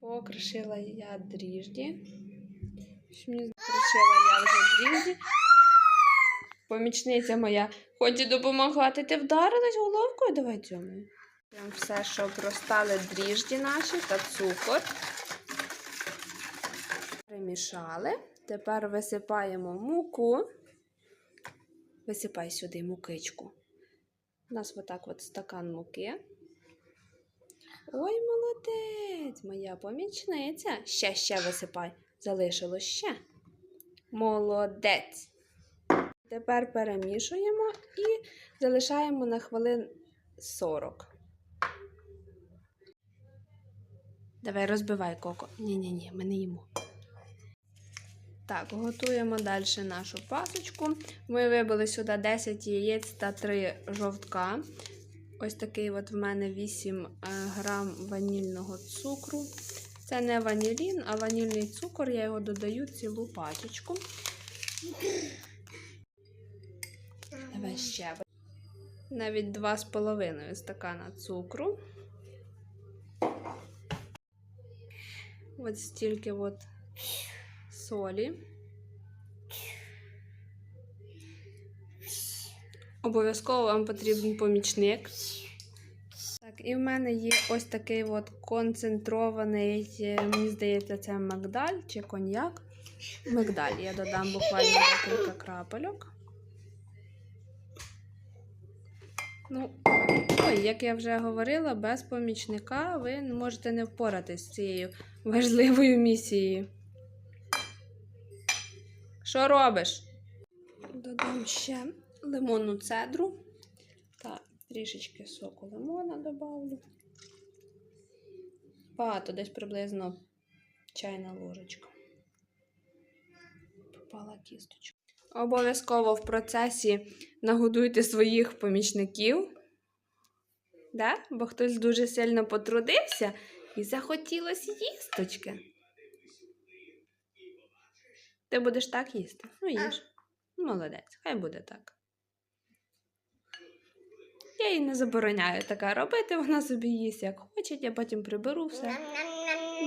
Покришила я дріжджі. Що мені Покришила я вже дріжджі. Помічниця моя хоче допомагати. Ти вдарилась головкою? Давай. Прям все, щоб розтали дріжджі наші та цукор. Перемішали. Тепер висипаємо муку. Висипай сюди мукичку. У нас отак от стакан муки. Ой, молодець, моя помічниця. Ще, ще висипай. Залишилось ще. Молодець. Тепер перемішуємо і залишаємо на хвилин 40. Давай розбивай коко. Ні-ні-ні, ми не їмо. Так, готуємо далі нашу пасочку. Ми вибили сюди 10 яєць та 3 жовтка. Ось такий от в мене 8 е, грам ванільного цукру. Це не ванілін, а ванільний цукор. Я його додаю цілу пачечку. Давай ще. Навіть 2,5 стакана цукру. Ось стільки от солі. Обов'язково вам потрібен помічник. Так, і в мене є ось такий от концентрований, е, мені здається, це мигдаль чи коньяк. Мигдаль я додам буквально кілька крапельок. Ну, ой, як я вже говорила, без помічника ви можете не впоратись з цією важливою місією. Що робиш? Додам ще лимонну цедру та трішечки соку лимона добавлю. Багато, десь приблизно чайна ложечка. Попала кісточка. Обов'язково в процесі нагодуйте своїх помічників. Да? Бо хтось дуже сильно потрудився і захотілося їсточки. Ти будеш так їсти? Ну, їж. Молодець, хай буде так. Я їй не забороняю таке робити, вона собі їсть як хоче, я потім приберу все.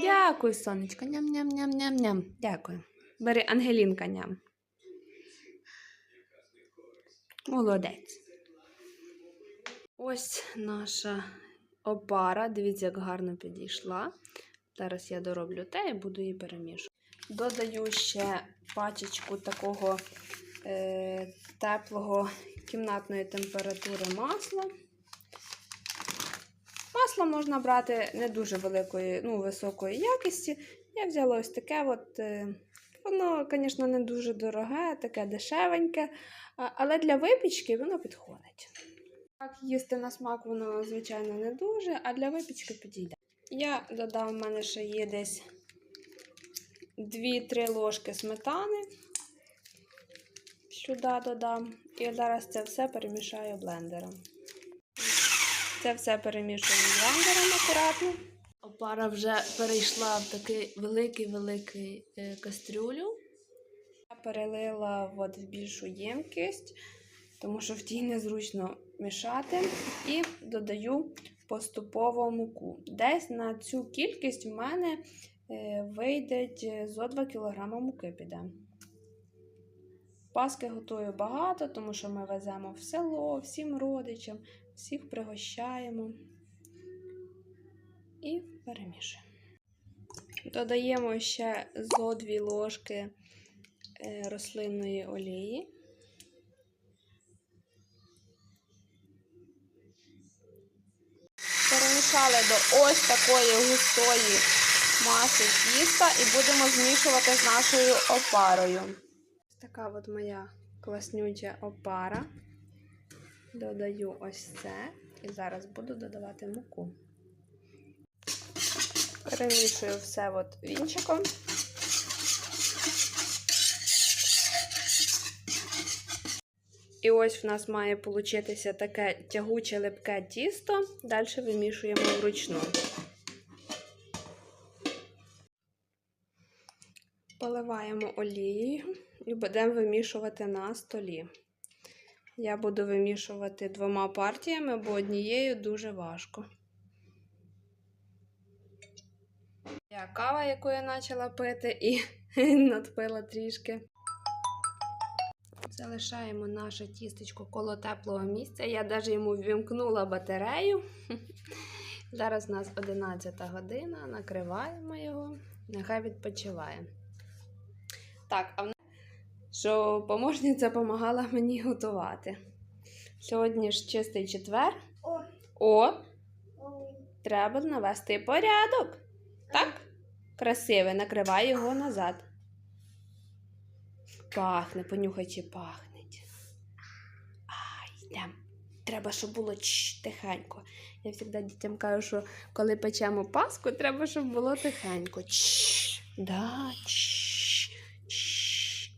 Дякую, сонечко. Ням-ням-ням-ням-ням. Дякую. Бери Ангелінка ням. Молодець. Ось наша опара. Дивіться, як гарно підійшла. Зараз я дороблю те і буду її перемішувати. Додаю ще пачечку такого е, теплого кімнатної температури масла. Масло можна брати не дуже великої, ну, високої якості. Я взяла ось таке, от, е, воно, звісно, не дуже дороге, таке дешевеньке, але для випічки воно підходить. Так, їсти на смак воно, звичайно, не дуже, а для випічки підійде. Я додам, в мене ще є десь 2-3 ложки сметани. Сюди додам. І зараз це все перемішаю блендером. Це все перемішуємо блендером акуратно. Опара вже перейшла в такий великий-великий е, кастрюлю. Я перелила в більшу ємкість, тому що в тій незручно мішати. І додаю поступово муку. Десь на цю кількість в мене е, вийде зо 2 кг муки піде. Паски готую багато, тому що ми веземо в село, всім родичам, всіх пригощаємо і перемішуємо. Додаємо ще зо 2 ложки е, рослинної олії. Перемішали до ось такої густої маси тіста і будемо змішувати з нашою опарою. Така от моя класнюча опара. Додаю ось це і зараз буду додавати муку. Перемішую все от вінчиком. І ось в нас має получитися таке тягуче липке тісто. Далі вимішуємо вручну. Поливаємо олією і будемо вимішувати на столі. Я буду вимішувати двома партіями, бо однією дуже важко. Я кава, яку я почала пити, і надпила трішки. Залишаємо наше тістечко коло теплого місця. Я навіть йому ввімкнула батарею. Зараз у нас 11 година, накриваємо його, нехай відпочиває. Так, а в що помощниця допомагала мені готувати. Сьогодні ж чистий четвер. О, О, треба навести порядок. Так? Красиве, накривай його назад. Пахне, понюхай, чи пахнеть. Ай, йдем. Треба, щоб було чш, тихенько. Я завжди дітям кажу, що коли печемо паску, треба, щоб було тихенько. Чш, да, чш.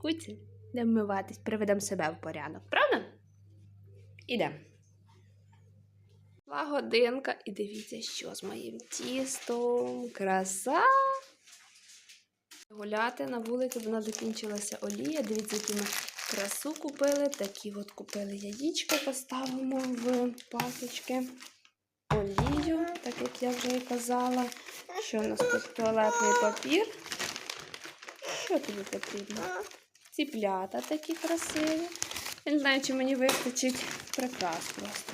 Куці, йдемо вмиватись, приведемо себе в порядок. Правда? Ідемо. Два годинка і дивіться, що з моїм тістом. Краса. Гуляти на вулиці, вона закінчилася олія. Дивіться, які ми красу купили. Такі от купили яєчко, поставимо в пасочки. Олію, так як я вже і казала. Що у нас тут туалетний папір? Що тобі потрібно? Ціплята такі красиві. Я не знаю, чи мені вистачить прикрас просто.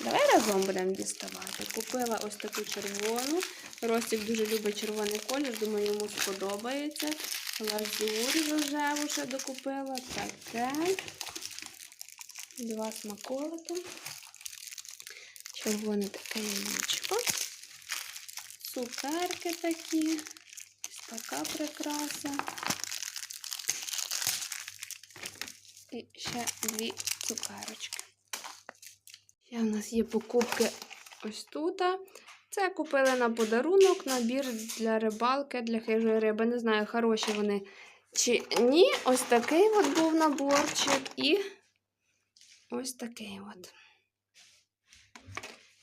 Давай разом будемо діставати. Купила ось таку червону. Ростик дуже любить червоний колір, думаю, йому сподобається. Лазурь рожеву ще докупила. Таке. Два смаколики. Червоне таке яєчко. Цукерки такі. Така прикраса. І ще дві цукерочки. Ще в нас є покупки ось тут. Це купили на подарунок набір для рибалки, для хижої риби. Не знаю, хороші вони чи ні. Ось такий от був наборчик і ось такий от.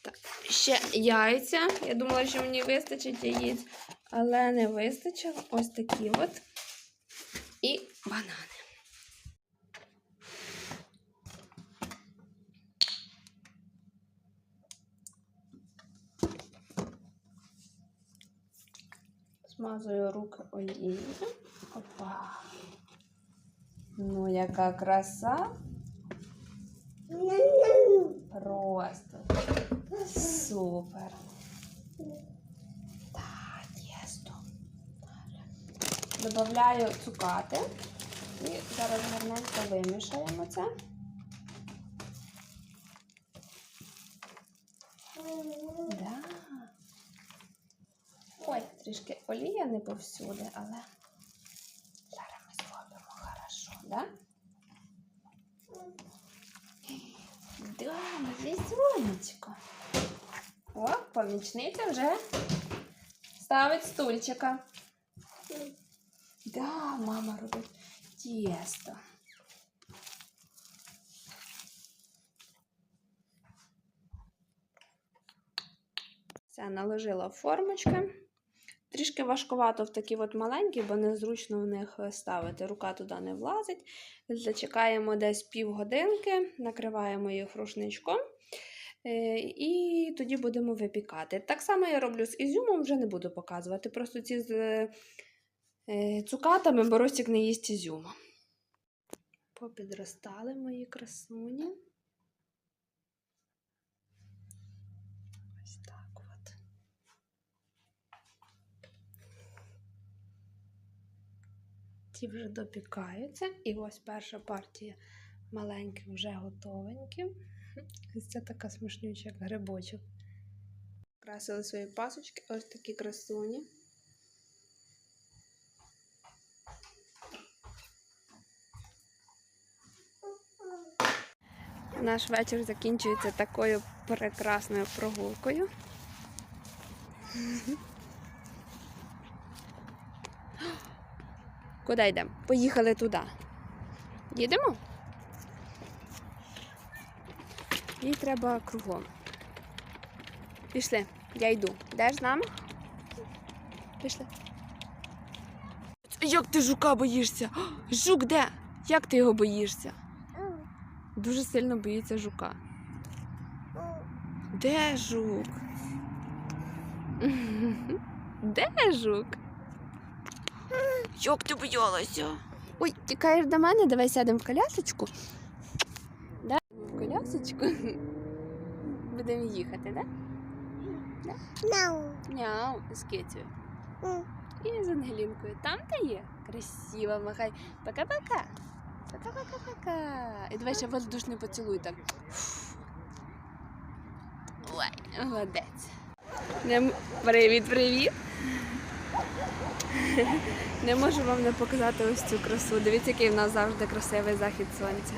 Так, ще яйця. Я думала, що мені вистачить яєць, але не вистачило. Ось такі от. І банани. Смазую руки олією. Опа. Ну, яка краса. Просто супер. Так, тісто. Добавляю цукати. І зараз гарненько вимішаємо це. Да. Ой, трішки олія не повсюди, але зараз ми зробимо хорошо, да? Да, моє сонечко. О, помічниця вже ставить стульчика. Да, мама робить тісто. Все, наложила формочки. Трішки важкувато в такі от маленькі, бо незручно в них ставити. Рука туди не влазить. Зачекаємо десь півгодинки, накриваємо їх рушничком. е, І тоді будемо випікати. Так само я роблю з ізюмом, вже не буду показувати. Просто ці з е, цукатами, бо Ростик не їсть ізюма. Попідростали мої красуні. Ось так от. Ті вже допікаються. І ось перша партія маленьких вже готовенькі. Ось це така смішнюча, як грибочок. Красили свої пасочки, ось такі красуні. Наш вечір закінчується такою прекрасною прогулкою. Куди йдемо? Поїхали туди. Їдемо? Їй треба кругом. Пішли, я йду. Йдеш з нами? Пішли. Як ти жука боїшся? Жук де? Як ти його боїшся? Дуже сильно боїться жука. Де жук? Де жук? Як ти боялася? Ой, тікаєш до мене, давай сядемо в колясочку. Да? В колясочку. Будемо їхати, да? Мяу. Няу, з Китю. І з Ангелінкою. Там ти є? Красиво, махай. Пока-пока. Пока-пока-пока. І давай ще воздушний поцілуй так. Ой, молодець. Привіт, привіт. Не можу вам не показати ось цю красу. Дивіться, який в нас завжди красивий захід сонця.